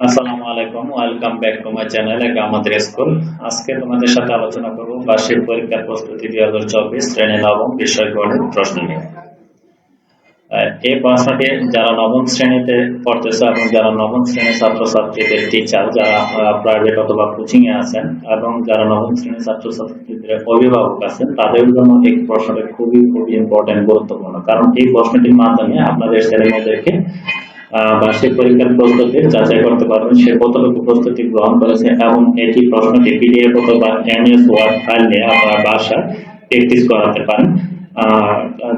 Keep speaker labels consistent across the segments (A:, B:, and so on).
A: আসসালামু আলাইকুম, welcome back to my channel school. আজকে তোমাদের সাথে আলোচনা করব বার্ষিক পরীক্ষার প্রস্তুতি দুই হাজার চব্বিশ শ্রেণি নবম বিষয় প্রশ্ন নিয়ে। এই প্রশ্নটি যারা নবম শ্রেণীতে পড়তেছে এবং যারা নবম শ্রেণির ছাত্রছাত্রীদের টিচার যারা প্রাইভেট অথবা কোচিং এ আছেন এবং যারা নবম শ্রেণির ছাত্রছাত্রীদের অভিভাবক আছেন, তাদের জন্য এই প্রশ্নটি খুবই খুবই ইম্পর্টেন্ট গুরুত্বপূর্ণ। কারণ এই প্রশ্নটির মাধ্যমে আপনাদের ছেলে মেয়েদেরকে বার্ষিক পরীক্ষার প্রস্তুতি যাচাই করতে পারবেন। সে কতটুকু প্রস্তুতি গ্রহণ করেছে এবং এটি প্রশ্নটি পিডিএফ অথবা এমএস ওয়ার্ড ফাইল নিয়ে আপনারা বাসায় প্র্যাকটিস করাতে পারেন।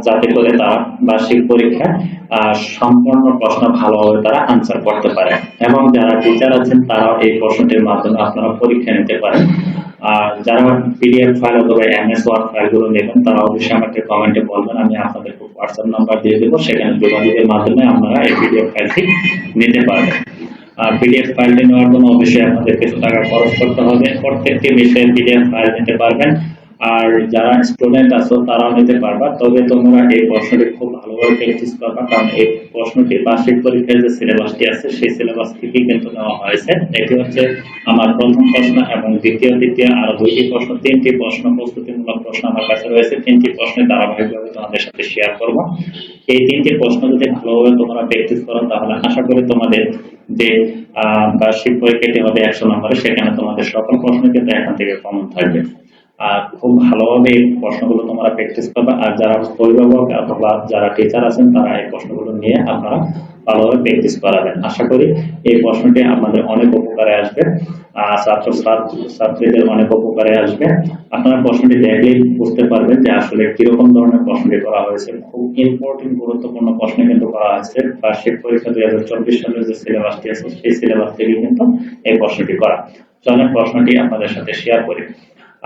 A: যাতে করে তারা বার্ষিক পরীক্ষায় আহ, সম্পূর্ণ প্রশ্ন ভালোভাবে তারা আনসার করতে পারে। এবং যারা টিচার আছেন তারাও এই প্রশ্নটির মাধ্যমে আপনারা পরীক্ষা নিতে পারেন। আর যারা পিডিএফ ফাইল অথবা এমএস ওয়ার্ড ফাইলগুলো নেবেন তারা অবশ্যই আমাকে কমেন্টে বলবেন। আমি আপনাদের হোয়াটসঅ্যাপ নাম্বার দিয়ে দেবো। সেখানে যোগাযোগের মাধ্যমে আপনারা এই পিডিএফ ফাইলটি নিতে পারবেন। আর পিডিএফ ফাইলটি নেওয়ার জন্য অবশ্যই আপনাদের কিছু টাকা খরচ করতে হবে। প্রত্যেকটি বিষয়ে পিডিএফ ফাইল নিতে পারবেন। আর যারা স্টুডেন্ট আছো, তারাও নিতে পারবা। তবে তোমরা এই প্রশ্নটি খুব ভালোভাবে প্র্যাকটিস করবা, কারণ এই প্রশ্নটি বার্ষিক পরীক্ষার যে সিলেবাসটি আছে, সেই সিলেবাস থেকেই কিন্তু নেওয়া হয়েছে। এটি হচ্ছে আমার প্রথম প্রশ্ন এবং দ্বিতীয় দ্বিতীয় আরও দুইটি প্রশ্ন। তিনটি প্রশ্ন প্রস্তুতিমূলক প্রশ্ন আমার কাছে রয়েছে। তিনটি প্রশ্নের ধারাবাহিকভাবে তোমাদের সাথে শেয়ার করব। এই তিনটি প্রশ্ন যদি ভালোভাবে তোমরা প্র্যাকটিস করো, তাহলে আশা করি তোমাদের যে বার্ষিক পরীক্ষাটি হবে একশো নম্বরে, সেখানে তোমাদের সকল প্রশ্ন কিন্তু এখান থেকে কমন থাকবে। আর খুব ভালোভাবে এই প্রশ্নগুলো তোমরা প্র্যাকটিস করবে। আর যারা অভিভাবক অথবা যারা টিচার আছেন, তারা এই প্রশ্নগুলো নিয়ে আপনারা ভালোভাবে প্র্যাকটিস করাবেন। আশা করি এই প্রশ্নটি আমাদের অনেক উপকারে আসবে। ছাত্র- ছাত্রীদের অনেক উপকারে আসবে। আপনারা প্রশ্নটি দেখলেই বুঝতে পারবেন যে আসলে কীরকম ধরনের প্রশ্নটি করা হয়েছে। খুব ইম্পর্টেন্ট গুরুত্বপূর্ণ প্রশ্ন কিন্তু করা হয়েছে। বার্ষিক পরীক্ষা দুই হাজার চব্বিশ সালের যে সিলেবাসটি আছে, সেই সিলেবাস থেকে কিন্তু এই প্রশ্নটি করা। চলেন প্রশ্নটি আপনাদের সাথে শেয়ার করি।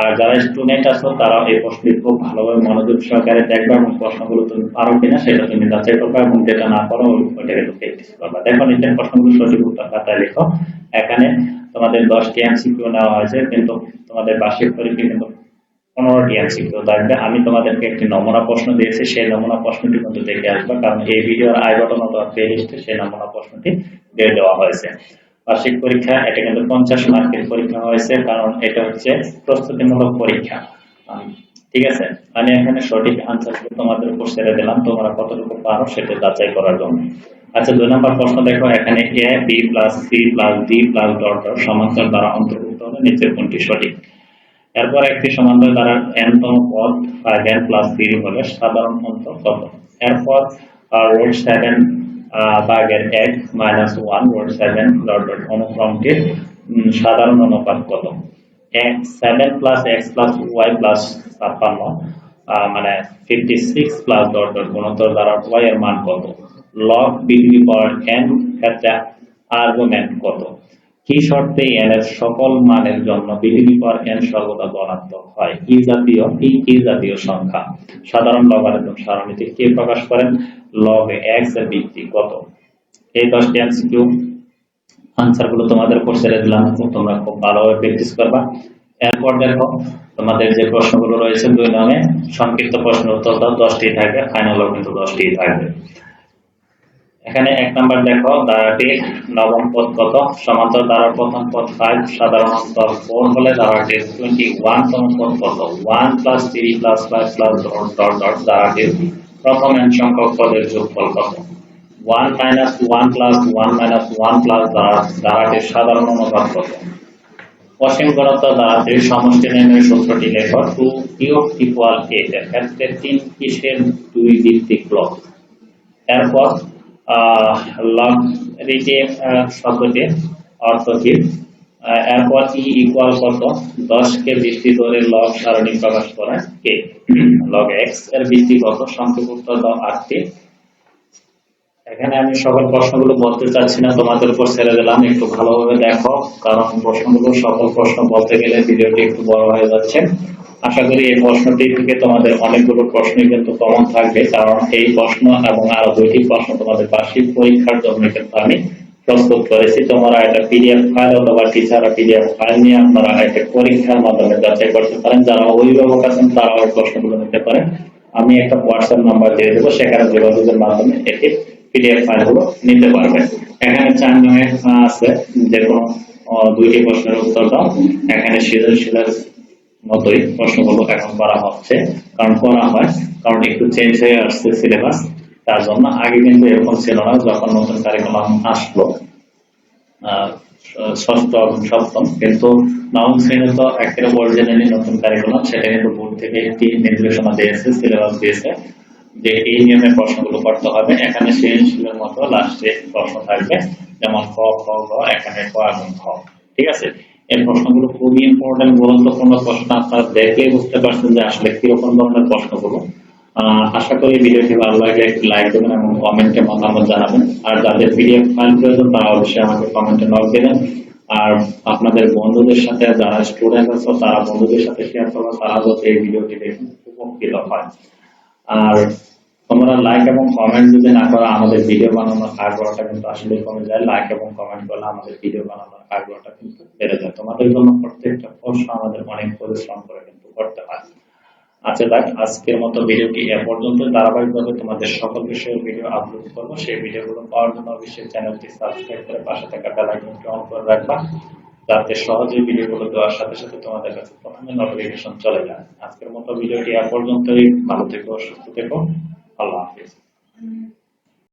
A: আর যারা স্টুডেন্ট আছো, তারা এই প্রশ্নটি খুব ভালোভাবে মনোযোগ সহকারে দেখবে এবং প্রশ্নগুলো তুমি পারো কিনা সেটা তুমি যাচাই করবে এবং যেটা না পারো ওইটা কিন্তু প্র্যাকটিস করবে। দেখো, নিচের প্রশ্নগুলো সঠিক উত্তর খাতায় লেখো। এখানে তোমাদের দশটি এমসিকিউ নেওয়া হয়েছে, কিন্তু তোমাদের বার্ষিক পরীক্ষা কিন্তু পনেরোটি এমসিকিউ থাকবে। আমি তোমাদেরকে একটি নমুনা প্রশ্ন দিয়েছি, সেই নমুনা প্রশ্নটি কিন্তু দেখে আসবে, কারণ এই ভিডিওর আই বাটন অথবা প্লে লিস্টে সেই নমুনা প্রশ্নটি দিয়ে দেওয়া হয়েছে। বার্ষিক পরীক্ষা, এটা কিন্তু পঞ্চাশ মার্কের পরীক্ষা হয়েছে, কারণ এটা হচ্ছে প্রস্তুতিমূলক পরীক্ষা। ঠিক আছে? আমি এখানে সঠিক আনসার তোমাদের উপর ছেড়ে দিলাম, তোমরা কতটুকু পারো সেটা যাচাই করার জন্য। আচ্ছা দুই নম্বর প্রশ্ন দেখো, এখানে A B plus C plus D plus dot সমান্তর দ্বারা অন্তর্ভুক্ত হলে নিচের কোনটি সঠিক? এরপর একটি সমান্তর দ্বারা n তম পদ ফাইভ এন প্লাস থ্রি হলে সাধারণ অন্তর কত? এরপর রোড সেভেন ভাগের এক minus one root seven dot অনুক্রমটির সাধারণ অনুপাত কত? Seven plus X plus Y plus ছাপ্পান্ন মানে fifty six plus dot dot গুণোত্তর দ্বারা ওয়াই এর মান কত? Log B D power N ক্ষেত্রে আর্গুমেন্ট কত? কি শর্তে এর সকল মানের জন্য বিডিবি পাওয়ার এন সর্বদা ধনাত্মক হয়? কি জাতীয়? এই কি জাতীয় সংখ্যা? সাধারণ লগারিদম সারণীতে কে প্রকাশ করেন? লগ এক্সের ভিত্তি কত? এই দশটি এমসিকিউ আনসারগুলো তোমাদের ছেড়ে দিলাম। তোমরা খুব ভালোভাবে প্র্যাকটিস করবা। এরপর দেখো, তোমাদের যে প্রশ্নগুলো রয়েছে দুই নামে, সংক্ষিপ্ত প্রশ্ন উত্তর দশটি থাকবে ফাইনালও কিন্তু দশটি থাকবে। এখানে এক নাম্বার দেখো ধারাটি নবম পদ কত? সমান্তর ধারার প্রথম পদ ফাইভ সাধারণ অন্তর ফোর হলে ধারাটি টোয়েন্টি ওয়ান তম পদ কত? One plus three plus five plus dot dot ধারাটির প্রথম এন সংখ্যক পদের যোগফল কত? One minus one plus one minus one plus ধারাটির সাধারণ অনুপাত কত? অসীম ঘনত্ব ধারাটির সমষ্টি নির্ণয়ের সূত্রটি লেখ টু কিউব ইকুয়াল এইট এর ক্ষেত্রে তিন কিসের দুই ভিত্তিক ব্লক এরপর লগ রিটে শব্দটির অর্থ কি? এরপর ই ইকুয়াল কত? দশ কে ভিত্তি ধরে লগ সারণী প্রকাশ করে কে? লগ এক্সের ভিত্তি কত? সংক্ষেপ আটটি এখানে আমি সকল প্রশ্নগুলো বলতে চাচ্ছি না, তোমাদের উপর ছেড়ে দিলাম, একটু ভালোভাবে দেখো, কারণ প্রশ্নগুলো সকল প্রশ্ন বলতে গেলে ভিডিওটি একটু বড় হয়ে যাচ্ছে। আশা করি এই প্রশ্নটি থেকে তোমাদের অনেকগুলো প্রশ্নই কিন্তু কমন থাকবে, কারণ এই প্রশ্ন এবং আরও দুইটি প্রশ্ন তোমাদের বার্ষিক পরীক্ষার জন্য কিন্তু আমি প্রস্তুত করেছি। তোমরা একটা পিডিএফ ফাইল অথবা টিচার পিডিএফ ফাইল নিয়ে আপনারা একটা পরীক্ষার মাধ্যমে যাচাই করতে পারেন। যারা অভিভাবক আছেন, তারাও এই প্রশ্নগুলো নিতে পারেন। আমি একটা হোয়াটসঅ্যাপ নাম্বার দিয়ে দেবো, সেখানে যোগাযোগের মাধ্যমে এটি পিডিএফ ফাইলগুলো নিতে পারবেন। এখানে চার নয়ে আছে, যে কোনো দুইটি প্রশ্নের উত্তর দাও। এখানে সৃজনশীলের মতোই প্রশ্নগুলো এখন করা হচ্ছে। কারণ করা হয়, কারণ একটু চেঞ্জ হয়ে আসছে সিলেবাস তার জন্য আগে কিন্তু এরকম ছিল না যখন নতুন কারিকুলাম আসলো। ষষ্ঠ এবং সপ্তম, কিন্তু নবম শ্রেণি তো একেবারে অরিজিনালি নতুন কারিকুলাম সেটা কিন্তু বোর্ড থেকে একটি নির্দেশনা দিয়েছে সিলেবাস দিয়েছে যে এই নিয়মে প্রশ্নগুলো করতে হবে। এখানে সৃজনশীলের মতো লাস্টে প্রশ্ন থাকবে, যেমন ক, খ এখানে ক এবং ঠিক আছে? এই প্রশ্নগুলো খুবই ইম্পর্টেন্ট গুরুত্বপূর্ণ প্রশ্ন। আপনারা দেখলে বুঝতে পারছেন যে আসলে কীরকম ধরনের প্রশ্নগুলো। আশা করি ভিডিওটি ভালো লাগলে একটি লাইক দেবেন এবং কমেন্টে মতামত জানাবেন। আর যাদের পিডিএফ ফাইল প্রয়োজন, তারা অবশ্যই আমাকে কমেন্টে নক দেবেন আর আপনাদের বন্ধুদের সাথে যারা স্টুডেন্ট আছে, তারা বন্ধুদের সাথে শেয়ার করবেন তারা যাতে এই ভিডিওটি দেখে উপকৃত হয়। আর তোমরা লাইক এবং কমেন্ট যদি না করো, আমাদের ভিডিও বানানোর আগ্রহটা কিন্তু আসলে কমে যায়। লাইক এবং কমেন্ট করলে আমাদের ভিডিও বানানোর আগ্রহটা কিন্তু বেড়ে যায়। তোমাদের জন্য প্রত্যেকটা প্রশ্ন আমাদের অনেক পরিশ্রম করে কিন্তু করতে হয়। আচ্ছা দেখ, আজকের মতো ভিডিওটি এ পর্যন্ত? ধারাবাহিকভাবে তোমাদের সকল বিষয়ের ভিডিও আপলোড করব। সেই ভিডিওগুলো পাওয়ার জন্য অবশ্যই চ্যানেলটি সাবস্ক্রাইব করে পাশে থাকা বেল আইকনটি অন করে রাখবা। যাতে সহজে ভিডিওগুলো দেওয়ার সাথে সাথে তোমাদের কাছে প্রথমে নোটিফিকেশন চলে যায়। আজকের মতো ভিডিওটি এ পর্যন্তই। ভালো থেকো, সুস্থ থেকো। palavras.